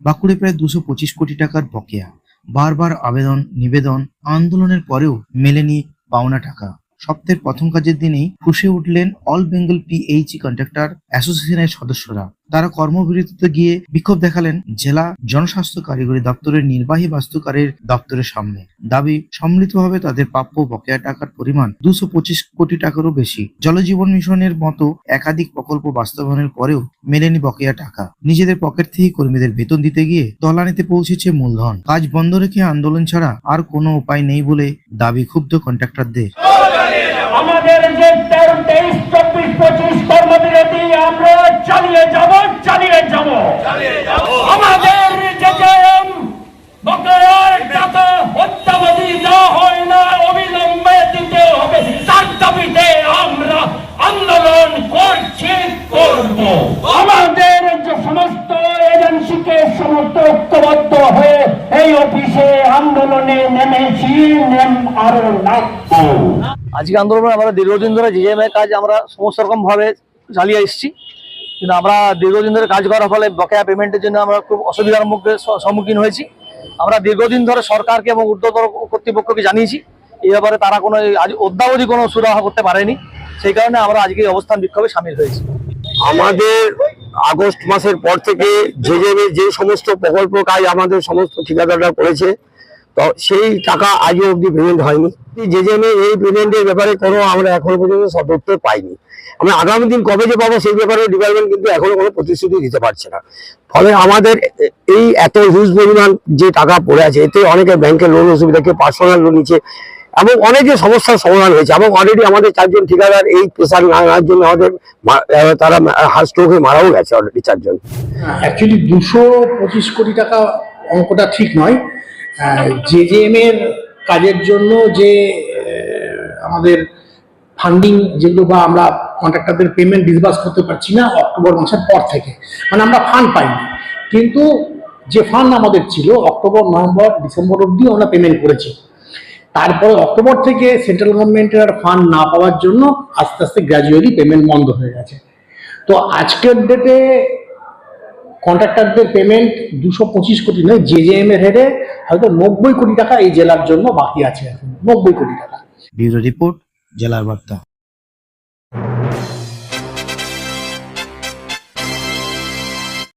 বাঁকুড়ে প্রায় দুশো পঁচিশ কোটি টাকার বকেয়া। বারবার আবেদন, নিবেদন, আন্দোলনের পরেও মেলেনি পাওনা টাকা। সপ্তাহের প্রথম কাজের দিনেই খুশে উঠলেন অল বেঙ্গল পিএইচি কন্ট্রাক্টর অ্যাসোসিয়েশনের সদস্যরা। তারা কর্মবিরতিতে গিয়ে বিক্ষোভ দেখালেন জেলা জনস্বাস্থ্য কারিগরি দপ্তরের নির্বাহী বাস্তুকারের দপ্তরের সামনে। দাবি, সম্মিলিতভাবে তাদের প্রাপ্য বকেয়া টাকার পরিমাণ দুশো পঁচিশ কোটি টাকারও বেশি। জলজীবন মিশনের মতো একাধিক প্রকল্প বাস্তবায়নের পরেও মেলেনি বকেয়া টাকা। নিজেদের পকেট থেকে কর্মীদের বেতন দিতে গিয়ে তলানিতে পৌঁছেছে মূলধন। কাজ বন্ধ রেখে আন্দোলন ছাড়া আর কোনো উপায় নেই বলে দাবি ক্ষুব্ধ কন্ট্রাক্টরদের। আমাদের যে চালিয়ে যাব চালিয়ে যাব। আমাদের যে যে আমরা আন্দোলন আমাদের যে সমস্ত এজেন্সিকে সমস্ত এই অফিসে আন্দোলনে নেমেছি আজকে আন্দোলনে আমরা দীর্ঘদিন ধরে এর কাজ আমরা সমস্ত রকম ভাবে চালিয়ে এসেছি। কিন্তু আমরা দীর্ঘদিন ধরে কাজ করার ফলে বকেয়া পেমেন্টের জন্য আমরা খুব অসুবিধার মুখে সম্মুখীন হয়েছি। আমরা দীর্ঘদিন ধরে সরকারকে এবং ঊর্ধ্বতর কর্তৃপক্ষকে জানিয়েছি, এই ব্যাপারে তারা কোনো আজ অদ্যাবধি কোনো সুরাহা করতে পারেনি। সেই কারণে আমরা আজকে অবস্থান বিক্ষোভে সামিল হয়েছি। আমাদের আগস্ট মাসের পর থেকে যে যে সমস্ত প্রকল্প কাজ আমাদের সমস্ত ঠিকাদাররা করেছে তো সেই টাকা আজও অবধি পেমেন্ট হয়নি। যে যে এই পেমেন্টের ব্যাপারে কোনো আমরা এখনও পর্যন্ত সদুত্তর পাইনি। আমরা আগামী দিন কবে যে পাবো সেই ব্যাপারে ডিপার্টমেন্ট কিন্তু এখনও কোনো প্রতিশ্রুতি দিতে পারছে না। ফলে আমাদের এই এত হিউজ পরিমাণ যে টাকা পড়ে আছে, এতে অনেকে ব্যাংকের লোন অসুবিধা, কেউ পার্সোনাল লোন নিচ্ছে, এবং অনেকের সমস্যার সমাধান হয়েছে, এবং অলরেডি আমাদের চারজন ঠিকাদার এই প্রেশার না নেওয়ার জন্য আমাদের তারা হার্ট হয়ে মারাও গেছে অলরেডি চারজন। অ্যাকচুয়ালি দুশো পঁচিশ কোটি টাকা অঙ্কটা ঠিক নয়। জেজেএম এর কাজের জন্য যে আমাদের ফান্ডিং যেগুলো বা আমরা কন্ট্রাক্টরদের পেমেন্ট ডিসবার্স করতে পারছি না অক্টোবর মাসের পর থেকে মানে আমরা ফান্ড পাইনি। কিন্তু যে ফান্ড আমাদের ছিল অক্টোবর, নভেম্বর, ডিসেম্বর অবধি আমরা পেমেন্ট করেছি। তারপরে অক্টোবর থেকে সেন্ট্রাল গভর্নমেন্টের আর ফান্ড না পাওয়ার জন্য আস্তে আস্তে গ্র্যাজুয়ালি পেমেন্ট বন্ধ হয়ে গেছে। তো আজকের ডেটে কন্ট্রাক্টরদের পেমেন্ট দুশো পঁচিশ কোটি নয় জেজেএম এর হেডে হয়তো নব্বই কোটি টাকা এই জেলার জন্য বাকি আছে এখন, নব্বই কোটি টাকা। ব্যুরো রিপোর্ট, জেলার বার্তা।